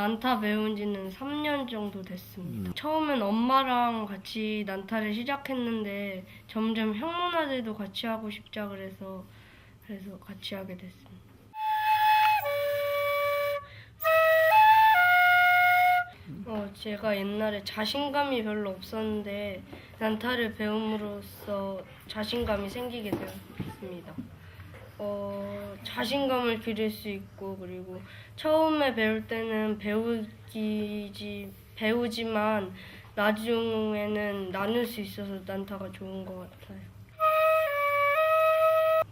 난타 배운 지는 3년 정도 됐습니다. 처음엔 엄마랑 같이 난타를 시작했는데 점점 형 누나들도 같이 하고 싶자 그래서 그래서 같이 하게 됐습니다. 어, 제가 옛날에 자신감이 별로 없었는데 난타를 배움으로써 자신감이 생기게 되었습니다. 어, 자신감을 기를 수 있고 그리고 처음에 배울 때는 배우기지 배우지만 나중에는 나눌 수 있어서 난타가 좋은 것 같아요.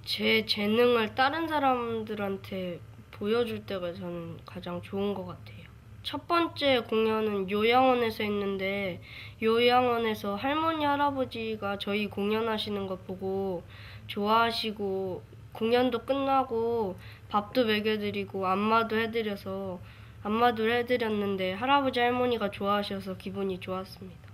제 재능을 다른 사람들한테 보여줄 때가 저는 가장 좋은 것 같아요. 첫 번째 공연은 요양원에서 했는데 요양원에서 할머니 할아버지가 저희 공연하시는 거 보고 좋아하시고 공연도 끝나고 밥도 먹여드리고 안마도 해드려서 안마도 해드렸는데 할아버지 할머니가 좋아하셔서 기분이 좋았습니다.